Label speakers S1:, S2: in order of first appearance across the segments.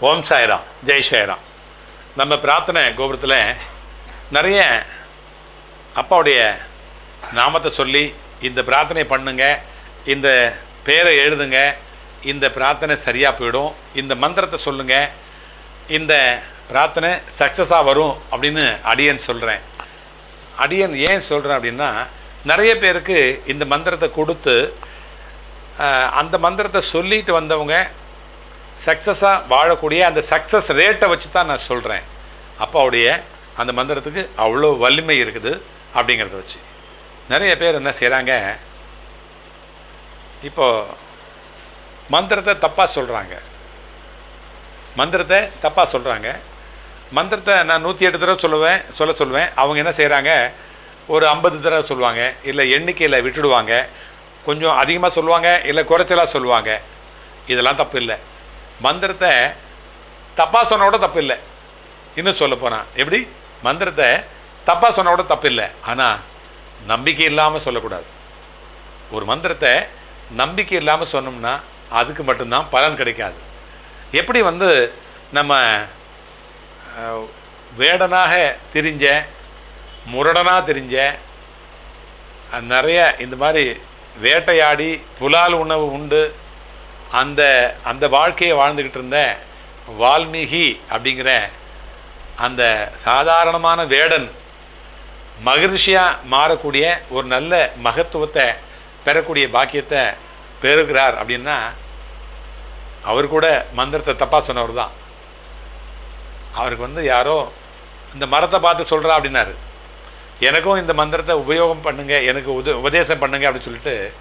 S1: ஓம் சாய்ராம் ஜெய் சாய்ராம். நம்ம பிரார்த்தனை கோபுரத்தில் நிறைய அப்பாவுடைய நாமத்தை சொல்லி இந்த பிரார்த்தனை பண்ணுங்க இந்த பேரை எழுதுங்க இந்த பிரார்த்தனை சரியாக போயிடும் இந்த மந்திரத்தை சொல்லுங்க இந்த பிரார்த்தனை சக்ஸஸாக வரும் அப்படின்னு அடியன் சொல்கிறேன் அடியன் ஏன் சொல்கிறேன் அப்படின்னா நிறைய பேருக்கு இந்த மந்திரத்தை கொடுத்து அந்த மந்திரத்தை சொல்லிட்டு வந்தவங்க சக்ஸஸாக வாழக்கூடிய அந்த சக்ஸஸ் ரேட்டை வச்சு தான் நான் சொல்கிறேன் அப்பாவுடைய அந்த மந்திரத்துக்கு அவ்வளோ வலிமை இருக்குது அப்படிங்கிறத வச்சு. நிறைய பேர் என்ன செய்கிறாங்க இப்போ மந்திரத்தை தப்பாக சொல்கிறாங்க மந்திரத்தை தப்பாக சொல்கிறாங்க மந்திரத்தை நான் நூற்றி எட்டு தடவை சொல்லுவேன் சொல்ல சொல்லுவேன். அவங்க என்ன செய்கிறாங்க ஒரு ஐம்பது தடவை சொல்லுவாங்க. இல்லை எண்ணிக்கையில் விட்டுடுவாங்க. கொஞ்சம் அதிகமாக சொல்லுவாங்க இல்லை குறைச்சலாக சொல்லுவாங்க. இதெல்லாம் தப்பு இல்லை. மந்திரத்தை தப்பாக சொன்னோட தப்பு இல்லை இன்னும் சொல்ல போனால் எப்படி? மந்திரத்தை தப்பாக சொன்னோட தப்பு இல்லை ஆனால் நம்பிக்கை இல்லாமல் சொல்லக்கூடாது. ஒரு மந்திரத்தை நம்பிக்கை இல்லாமல் சொன்னோம்னா அதுக்கு மட்டும்தான் பலன் கிடைக்காது. எப்படி வந்து நம்ம வேடனாக தெரிஞ்ச முரடனாக தெரிஞ்ச நிறைய இந்த மாதிரி வேட்டையாடி புலால் உணவு உண்டு அந்த அந்த வாழ்க்கையை வாழ்ந்துக்கிட்டு இருந்த வால்மீகி அப்படிங்கிற அந்த சாதாரணமான வேடன் மகிழ்ச்சியாக மாறக்கூடிய ஒரு நல்ல மகத்துவத்தை பெறக்கூடிய பாக்கியத்தை பெறுகிறார் அப்படின்னா அவர் கூட மந்திரத்தை தப்பாக சொன்னவர் தான். அவருக்கு வந்து யாரோ இந்த மரத்தை பார்த்து சொல்கிறா அப்படின்னாரு. எனக்கும் இந்த மந்திரத்தை உபயோகம் பண்ணுங்க எனக்கு உத உபதேசம் பண்ணுங்க அப்படின்னு சொல்லிட்டு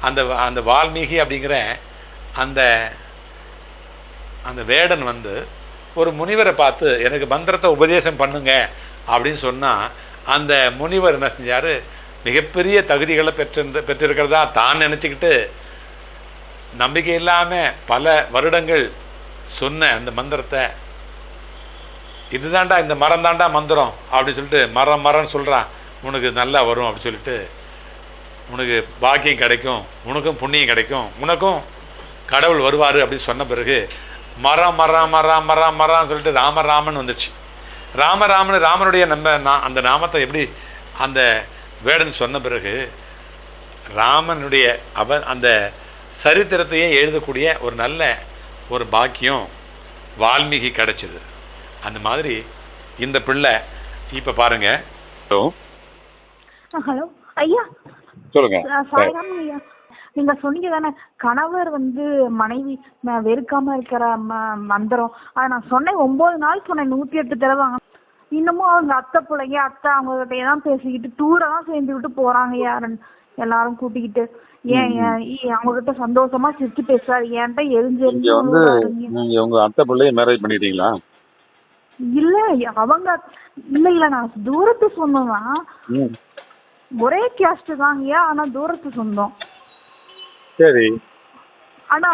S1: அந்த அந்த வால்மீகி அப்படிங்கிற அந்த அந்த வேடன் வந்து ஒரு முனிவரை பார்த்து எனக்கு மந்திரத்தை உபதேசம் பண்ணுங்க அப்படின்னு சொன்னால் அந்த முனிவர் என்ன செஞ்சார்? மிகப்பெரிய தகுதிகளை பெற்றிருந்த பெற்றிருக்கிறதா தான் நினச்சிக்கிட்டு நம்பிக்கை இல்லாமல் பல வருடங்கள் சொன்ன அந்த மந்திரத்தை இதுதான்டா இந்த மரம் தாண்டா மந்திரம் அப்படின்னு சொல்லிட்டு மரம் மரம்னு சொல்கிறான் உனக்கு நல்லா வரும் அப்படின்னு சொல்லிட்டு உனக்கு பாக்கியம் கிடைக்கும் உனக்கும் புண்ணியம் கிடைக்கும் உனக்கும் கடவுள் வருவார் அப்படின்னு சொன்ன பிறகு மரம் மரம் மரம் மரம் மரம்னு சொல்லிட்டு ராம ராமன் வந்துச்சு. ராம ராமன் ராமனுடைய நம்ம அந்த நாமத்தை எப்படி அந்த வேடன் சொன்ன பிறகு ராமனுடைய அவன் அந்த சரித்திரத்தையே எழுதக்கூடிய ஒரு நல்ல ஒரு பாக்கியம் வால்மீகி கிடைச்சிது. அந்த மாதிரி இந்த பிள்ளை இப்போ பாருங்க.
S2: ஹலோ.
S3: ஹலோ. ஐயா.
S2: சொல்லுங்க.
S3: நீங்க சொன்னீங்க தானே கணவர் வந்து மனைவி வெறுக்காம இருக்கிற மந்திரம். அதை நான் சொன்னேன் ஒன்பது நாள் சொன்னேன் நூத்தி எட்டு தடவை. இன்னமும் அவங்க அத்தை பிள்ளைங்க அத்தை அவங்க தான் பேசிக்கிட்டு டூரை தான் சேர்ந்து விட்டு போறாங்க யாருன்னு எல்லாரும் கூட்டிக்கிட்டு. ஏன் அவங்க கிட்ட சந்தோஷமா சிரிச்சு பேசுறாரு. என்கிட்ட எரிஞ்சு எரிஞ்சு
S2: வந்து
S3: விழுவாருங்க.
S2: நீங்க உங்க அத்தை பிள்ளைய மேரேஜ் பண்ணிட்டீங்களா?
S3: இல்ல அவங்க இல்ல இல்ல நான் தூரத்து சொன்னதான்
S2: ம்.
S3: ஒரே கேஸ்ட் தாங்கய்யா ஆனா தூரத்து சொந்தம்
S2: சரி.
S3: ஆனா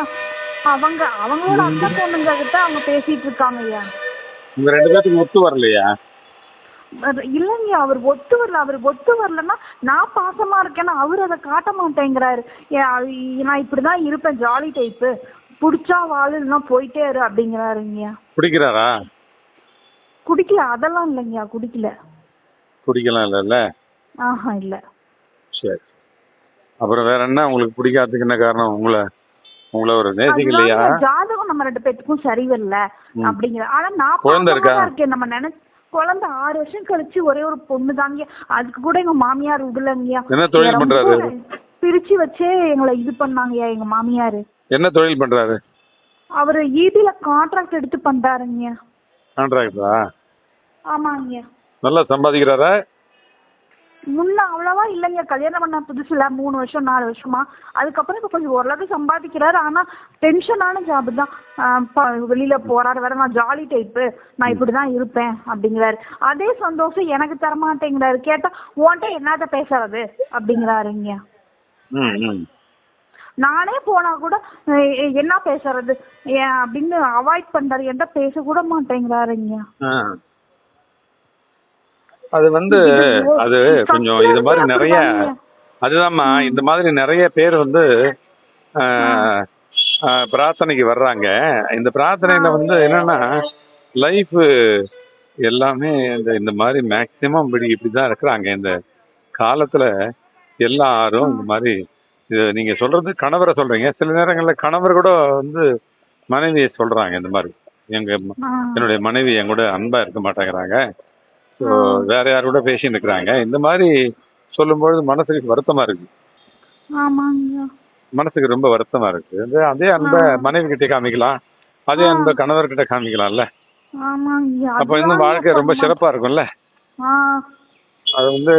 S3: அவங்க அவங்களோட அக்கா பொண்ணுங்க கிட்ட அவங்க பேசிட்டு இருக்காங்க ஐயா.
S2: உங்க ரெண்டு பேத்துக்கு ஒத்து வரலையா?
S3: இல்லைங்க அவர் ஒத்து வரல. அவர் ஒத்து வரலன்னா நான் பாசமா இருக்கேன்னா அவர் அதை காட்ட மாட்டேங்கிறாரு. நான் இப்படிதான் இருப்பேன் ஜாலி டைப்பு புடிச்சா வாழு இல்லைன்னா போயிட்டே இரு அப்படிங்கிறாருங்கய்யா
S2: குடிக்கிறாரா?
S3: குடிக்கல அதெல்லாம் இல்லைங்கய்யா குடிக்கல.
S2: குடிக்கலாம் இல்லைல்ல?
S3: ஆஹா இல்ல.
S2: சரி. அப்புறம் வேற என்ன? உங்களுக்கு பிடிக்காததுக்கு என்ன காரணம்? உங்களை உங்களை ஒரு நேசிக்கலையா?
S3: ஜாதகம் நம்ம ரெண்டு பேத்துக்கும் சரிவில்ல. அப்படிங்கிற. ஆனா நான்
S2: குழந்தை இருக்கா?
S3: இருக்கேன் நம்ம நினை குழந்தை ஆறு வருஷம் கழிச்சு ஒரே ஒரு பொண்ணு தாங்க அதுக்கு கூட எங்க மாமியார் விடலங்கய்யா
S2: என்ன தொழில் பண்றாரு?
S3: பிரிச்சு வச்சே எங்களை இது பண்ணாங்கய்யா எங்க மாமியாரு.
S2: என்ன தொழில் பண்றாரு?
S3: அவரு ஈபில கான்ட்ராக்ட் எடுத்து பண்றாருங்கய்யா
S2: கான்ட்ராக்டரா
S3: ஆமாங்கய்யா
S2: நல்லா சம்பாதிக்கிறாரா?
S3: முன்ன அவ்வளவா இல்லைங்க. கல்யாணம் பண்ண புதுசுல மூணு வருஷம் நாலு வருஷமா. அதுக்கப்புறம் இப்ப கொஞ்சம் ஓரளவுக்கு சம்பாதிக்கிறாரு. ஆனா டென்ஷனான ஜாப் தான். வெளியில போறாரு. வேற நான் ஜாலி டைப்பு நான் இப்படிதான் இருப்பேன் அப்படிங்கிறாரு. அதே சந்தோஷம் எனக்கு தர மாட்டேங்கிறாரு கேட்டா உன்கிட்ட என்னத்த பேசுறது அப்படிங்கிறாருங்க. நானே போனா கூட என்ன பேசுறது? அப்படின்னு அவாய்ட் பண்றாரு என்கிட்ட பேச கூட மாட்டேங்கிறாருங்க.
S2: அது வந்து அது கொஞ்சம் இது மாதிரி நிறைய அதுதாம்மா இந்த மாதிரி நிறைய பேர் வந்து ஆஹ், ஆஹ், பிரார்த்தனைக்கு வர்றாங்க. இந்த பிரார்த்தனையில வந்து என்னன்னா லைஃப் எல்லாமே இந்த இந்த மாதிரி மேக்சிமம் இப்படி இப்படிதான் இருக்கிறாங்க. இந்த காலத்துல எல்லாரும் இந்த மாதிரி இது நீங்க சொல்றது கணவரை சொல்றீங்க. சில நேரங்கள்ல கணவர் கூட வந்து மனைவியை சொல்றாங்க இந்த மாதிரி. எங்க என்னுடைய மனைவி என் கூட அன்பா இருக்க மாட்டேங்கிறாங்க. வேற யாரு கூட பேசிட்டு இருக்கிறாங்க இந்த மாதிரி சொல்லும்பொழுது மனசுக்கு வருத்தமா இருக்கு. மனசுக்கு ரொம்ப வருத்தமா இருக்கு. அது- அன்பை. மனைவி கிட்ட காமிக்கலாம். அதே. அன்பை கணவர் கிட்ட காமிக்கலாம்ல அப்ப இன்னும் வாழ்க்கை ரொம்ப சிறப்பா இருக்கும்ல. அது வந்து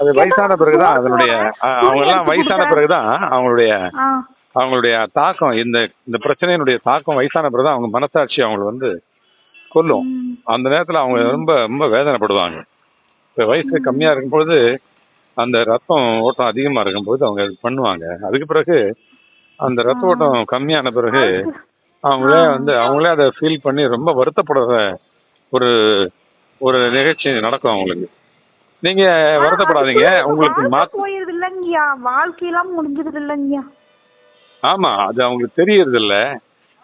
S2: அது வயசான பிறகுதான் அதனுடைய அவங்க எல்லாம் வயசான பிறகுதான் அவங்களுடைய அவங்களுடைய தாக்கம் இந்த இந்த பிரச்சனையினுடைய தாக்கம் வயசான பிறகுதான் அவங்க மனசாட்சி அவங்களை வந்து கொல்லும். அந்த நேரத்துல அவங்க ரொம்ப ரொம்ப வேதனைப்படுவாங்க. இப்ப வயசு கம்மியா இருக்கும்போது அந்த ரத்தம் ஓட்டம் அதிகமா இருக்கும்போது அவங்க பண்ணுவாங்க. அதுக்கு பிறகு அந்த ரத்த. ஓட்டம் கம்மியான பிறகு அவங்களே. வந்து அவங்களே அதை ஃபீல் பண்ணி ரொம்ப வருத்தப்படுற ஒரு ஒரு நிகழ்ச்சி நடக்கும் அவங்களுக்கு. நீங்க வருத்தப்படாதீங்க. உங்களுக்கு
S3: போயிருது இல்லைங்கய்யா வாழ்க்கையெல்லாம் முடிஞ்சது இல்லைங்கய்யா
S2: ஆமா அது அவங்களுக்கு தெரியறது இல்ல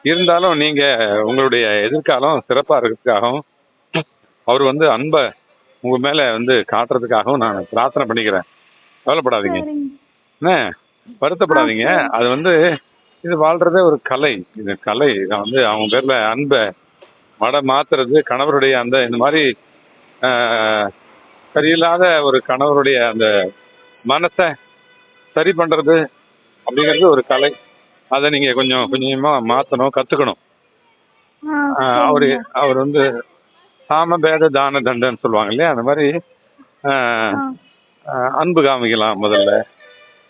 S2: இருந்தாலும் நீங்க உங்களுடைய எதிர்காலம் சிறப்பா இருக்கிறதுக்காகவும் அவர் வந்து அன்பை உங்க மேல வந்து காட்டுறதுக்காகவும் நான் பிரார்த்தனை பண்ணிக்கிறேன். கவலைப்படாதீங்க. என்ன? வருத்தப்படாதீங்க. அது வந்து இது வாழ்றதே ஒரு கலை. இது கலை. இதை வந்து அவங்க பேர்ல அன்பை மட மாத்துறது கணவருடைய அந்த இந்த மாதிரி சரியில்லாத ஒரு கணவருடைய அந்த மனசை சரி பண்றது அப்படிங்கிறது ஒரு கலை. அதை நீங்க கொஞ்சம் கொஞ்சமா மாத்தணும் கத்துக்கணும். அவரு. அவர் வந்து சாம பேத தான தண்டன்னு சொல்லுவாங்க இல்லையா? அந்த மாதிரி அன்பு காமிக்கலாம் முதல்ல.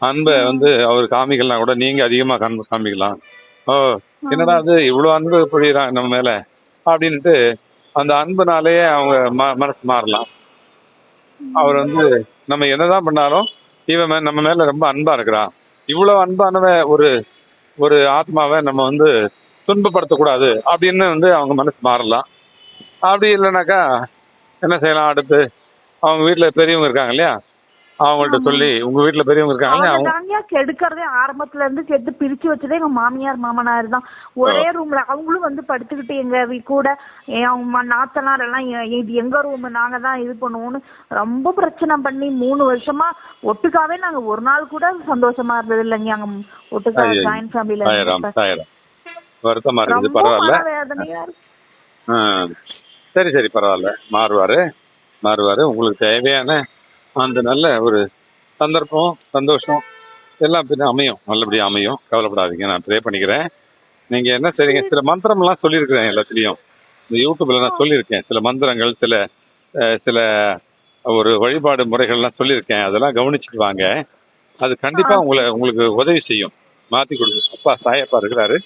S2: அன்பை வந்து அவர் காமிக்கலாம் கூட நீங்க அதிகமா அன்பு காமிக்கலாம். ஓ என்னடா அது இவ்வளவு அன்பு பொழியறான் நம்ம மேல? அப்படின்ட்டு அந்த அன்புனாலேயே அவங்க மனசு மாறலாம். அவர் வந்து நம்ம என்னதான் பண்ணாலும் இவன் நம்ம மேல ரொம்ப அன்பா இருக்கிறான். இவ்வளவு அன்பானவ ஒரு ஒரு ஆத்மாவை நம்ம வந்து துன்பப்படுத்தக்கூடாது அப்படின்னு வந்து அவங்க மனசு மாறலாம். அப்படி இல்லைனாக்கா என்ன செய்யலாம்? அடுத்து அவங்க வீட்டுல பெரியவங்க இருக்காங்க இல்லையா? அவங்கள்ட்ட. சொல்லி உங்க வீட்டுல பெரியவங்க இருக்காங்க
S3: அவங்க கெடுக்கறதே ஆரம்பத்துல இருந்து கெட்டு பிரிச்சு வச்சதே எங்க மாமியார் மாமனார் தான். ஒரே ரூம்ல அவங்களும் வந்து படுத்துக்கிட்டு எங்க வீ- கூட அவங்க நாத்தனார் எல்லாம் இது எங்க ரூம் நாங்க தான் இது பண்ணுவோம்னு ரொம்ப பிரச்சனை பண்ணி மூணு வருஷமா ஒட்டுக்காவே நாங்க ஒரு நாள் கூட சந்தோஷமா இருந்தது இல்லைங்க அங்க ஒட்டுக்கா. ஜாயின்ட்
S2: சாயிரம் வருத்தமா இருக்குது பரவாயில்ல. சரி சரி பரவாயில்ல. மாறுவாரு மாறுவாரு. உங்களுக்கு தேவையான அந்த நல்ல ஒரு சந்தர்ப்பம் சந்தோஷம் எல்லாம் பின்ன அமையும். நல்லபடியா அமையும். கவலைப்படாதீங்க. நான் ப்ரே பண்ணிக்கிறேன். நீங்க என்ன செய்றீங்க? சில மந்திரம் எல்லாம் சொல்லியிருக்கிறேன் எல்லாத்துலயும். இந்த யூடியூப்ல நான் சொல்லியிருக்கேன். சில மந்திரங்கள் சில சில ஒரு வழிபாடு முறைகள்லாம் சொல்லியிருக்கேன். அதெல்லாம் கவனிச்சுட்டு வாங்க. அது கண்டிப்பா உங்களை உங்களுக்கு உதவி செய்யும். மாத்தி கொடுங்க. அப்பா சாயப்பா இருக்கிறாரு.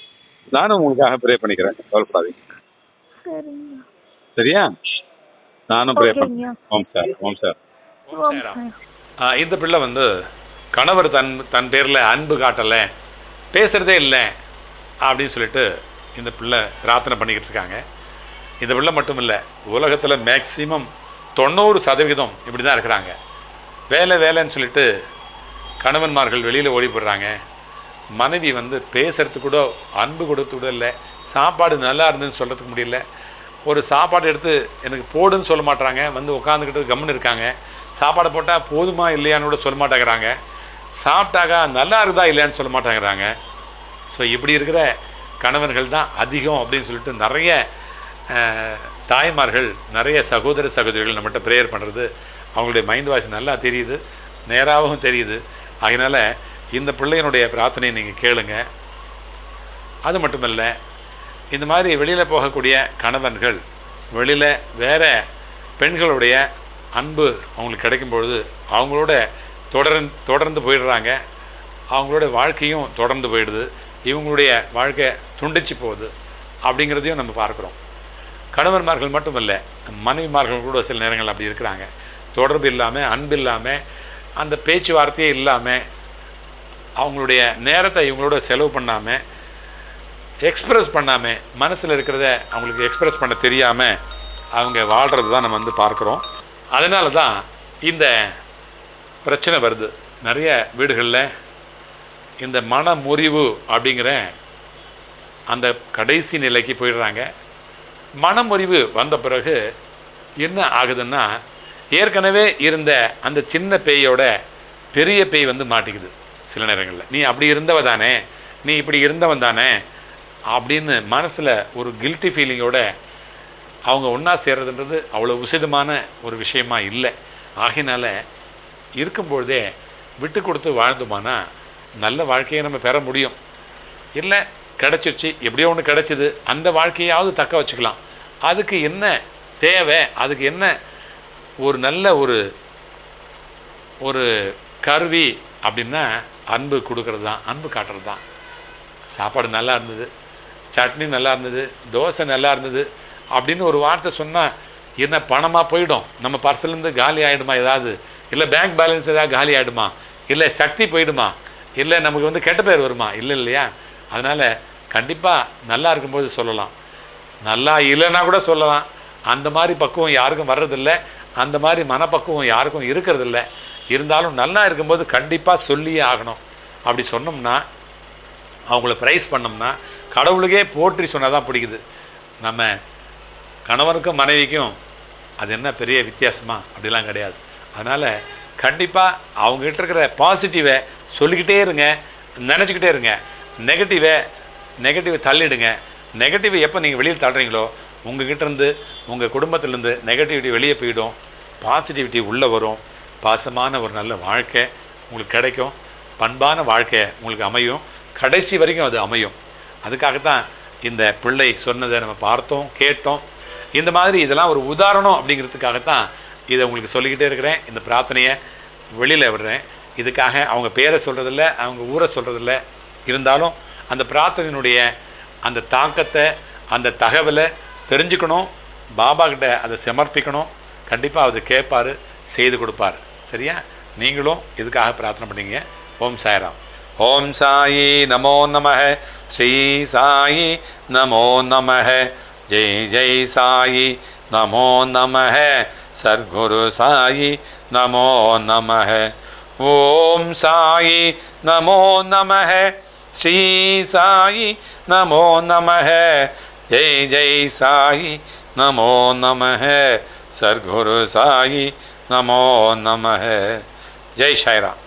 S2: நானும் உங்களுக்காக ப்ரே பண்ணிக்கிறேன். கவலைப்படாதீங்க. சரியா? நானும் ப்ரே
S3: ஓகேங்க.
S2: ஓம் சார் ஓம் சார்.
S1: இந்த பிள்ளை வந்து கணவர் தன் தன் பேரில் அன்பு காட்டலை பேசுகிறதே இல்லை அப்படின்னு சொல்லிட்டு இந்த பிள்ளை பிரார்த்தனை பண்ணிக்கிட்டு இருக்காங்க. இந்த பிள்ளை மட்டும் இல்லை உலகத்தில் மேக்சிமம் தொண்ணூறு சதவிகிதம் இப்படி தான் இருக்கிறாங்க. வேலை வேலைன்னு சொல்லிட்டு கணவன்மார்கள் வெளியில் ஓடி போடுறாங்க மனைவி வந்து பேசுறதுக்கு கூட அன்பு கொடுத்து கூட இல்லை சாப்பாடு நல்லா இருந்ததுன்னு சொல்கிறதுக்கு முடியல ஒரு சாப்பாடு எடுத்து எனக்கு போடுன்னு சொல்ல மாட்டாங்க வந்து உட்காந்துக்கிட்டு கம்முன்னு இருக்காங்க. சாப்பாடு போட்டால் போதுமா இல்லையான்னு கூட சொல்ல மாட்டேங்கிறாங்க. சாப்பிட்டாக்கா நல்லா இருக்குதா இல்லையான்னு சொல்ல மாட்டேங்கிறாங்க. ஸோ இப்படி இருக்கிற கணவர்கள் தான் அதிகம் அப்படின்னு சொல்லிட்டு நிறைய தாய்மார்கள் நிறைய சகோதர சகோதரிகள் நம்மகிட்ட ப்ரேயர் பண்ணுறது அவங்களுடைய மைண்ட் வாஷ் நல்லா தெரியுது. நேராகவும் தெரியுது. அதனால் இந்த பிள்ளையினுடைய பிரார்த்தனையை நீங்கள் கேளுங்க. அது மட்டுமல்ல இந்த மாதிரி வெளியில் போகக்கூடிய கணவன்கள் வெளியில் வேற பெண்களுடைய அன்பு அவங்களுக்கு கிடைக்கும் பொழுது அவங்களோட தொடர்ந் தொடர்ந்து போயிடுறாங்க. அவங்களோட வாழ்க்கையும் தொடர்ந்து போயிடுது. இவங்களுடைய வாழ்க்கை துண்டிச்சு போகுது அப்படிங்கிறதையும் நம்ம பார்க்குறோம். கணவன்மார்கள் மட்டுமல்ல மனைவிமார்கள் கூட சில நேரங்கள் அப்படி இருக்கிறாங்க. தொடர்பு இல்லாமல் அன்பு இல்லாமல் அந்த பேச்சுவார்த்தையே இல்லாமல் அவங்களுடைய நேரத்தை இவங்களோட செலவு பண்ணாமல் எக்ஸ்பிரஸ் பண்ணாமல் மனசில் இருக்கிறத அவங்களுக்கு எக்ஸ்பிரஸ் பண்ண தெரியாமல் அவங்க வாழ்கிறது தான் நம்ம வந்து பார்க்குறோம். அதனால தான் இந்த பிரச்சனை வருது. நிறைய வீடுகளில் இந்த மன முறிவு அப்படிங்கிற அந்த கடைசி நிலைக்கு போயிடுறாங்க. மனமுறிவு வந்த பிறகு என்ன ஆகுதுன்னா ஏற்கனவே இருந்த அந்த சின்ன பேயோட பெரிய பேய் வந்து மாட்டிக்குது சில நேரங்களில். நீ அப்படி இருந்தவ தானே நீ இப்படி இருந்தவன் தானே அப்படின்னு மனசில் ஒரு கில்ட்டி ஃபீலிங்கோட அவங்க ஒன்றா சேர்றதுன்றது அவ்வளோ உசிதமான ஒரு விஷயமா இல்லை. ஆகினால இருக்கும்பொழுதே விட்டு கொடுத்து வாழ்ந்தோமானா நல்ல வாழ்க்கையை நம்ம பெற முடியும். இல்லை கிடச்சிருச்சு எப்படியோ ஒன்று கிடச்சிது அந்த வாழ்க்கையாவது தக்க வச்சுக்கலாம். அதுக்கு என்ன தேவை? அதுக்கு என்ன ஒரு நல்ல ஒரு ஒரு கருவி அப்படின்னா அன்பு கொடுக்கறது தான் அன்பு காட்டுறது தான் சாப்பாடு நல்லா இருந்தது சட்னி நல்லா இருந்தது தோசை நல்லா இருந்தது அப்படின்னு ஒரு வார்த்தை சொன்னால் என்ன பணமாக போயிடும்? நம்ம பர்ஸ்லேருந்து காலி ஆகிடுமா ஏதாவது? இல்லை பேங்க் பேலன்ஸ் ஏதாவது காலி ஆகிடுமா இல்லை சக்தி போயிடுமா? இல்லை நமக்கு வந்து கெட்ட பேர் வருமா? இல்லை இல்லையா? அதனால் கண்டிப்பாக நல்லா இருக்கும்போது சொல்லலாம். நல்லா இல்லைன்னா கூட சொல்லலாம். அந்த மாதிரி பக்குவம் யாருக்கும் வர்றதில்ல. அந்த மாதிரி மனப்பக்குவம் யாருக்கும் இருக்கிறதில்ல. இருந்தாலும் நல்லா இருக்கும்போது கண்டிப்பாக சொல்லியே ஆகணும். அப்படி சொன்னோம்னா அவங்கள ப்ரைஸ் பண்ணோம்னா கடவுளுக்கே போற்றி சொன்னால் தான் பிடிக்குது. நம்ம கணவனுக்கும் மனைவிக்கும் அது என்ன பெரிய வித்தியாசமா? அப்படிலாம் கிடையாது. அதனால் கண்டிப்பாக அவங்ககிட்ட இருக்கிற பாசிட்டிவை சொல்லிக்கிட்டே இருங்க நினச்சிக்கிட்டே இருங்க. நெகட்டிவை நெகட்டிவை தள்ளிடுங்க. நெகட்டிவை எப்போ நீங்கள் வெளியில் தள்ளுறீங்களோ உங்ககிட்டேருந்து உங்கள் குடும்பத்திலேருந்து நெகட்டிவிட்டி வெளியே போயிடும். பாசிட்டிவிட்டி உள்ளே வரும். பாசமான ஒரு நல்ல வாழ்க்கை உங்களுக்கு கிடைக்கும். பண்பான வாழ்க்கை உங்களுக்கு அமையும். கடைசி வரைக்கும் அது அமையும். அதுக்காகத்தான் இந்த பிள்ளை சொன்னதை நம்ம பார்த்தோம் கேட்டோம். இந்த மாதிரி இதெல்லாம் ஒரு உதாரணம் அப்படிங்கிறதுக்காகத்தான் இதை உங்களுக்கு சொல்லிக்கிட்டே இருக்கிறேன். இந்த பிரார்த்தனையை வெளியில் விடுறேன். இதுக்காக அவங்க பேரை சொல்கிறதில்ல அவங்க ஊரை சொல்கிறதில்ல இருந்தாலும் அந்த பிரார்த்தனையினுடைய அந்த தாக்கத்தை அந்த தகவலை தெரிஞ்சுக்கணும். பாபா கிட்ட அதை சமர்ப்பிக்கணும். கண்டிப்பாக அவர் கேட்பார் செய்து கொடுப்பார். சரியா? நீங்களும் இதுக்காக பிரார்த்தனை பண்ணீங்க. ஓம் சாய்ராம். ஓம் சாயி நமோ நமः ஸ்ரீ சாயி நமோ நமः ஜெய் ஜெய் சாயி நமோ நமः சர்க்குரு சாயி நமோ நமः ஓம் சாயி நமோ நமः ஸ்ரீ சாயி நமோ நமः ஜெய் ஜெய் சாயி நமோ நமः சர்க்குரு சாயி நமோ நமः ஜெய் சாய்ராம்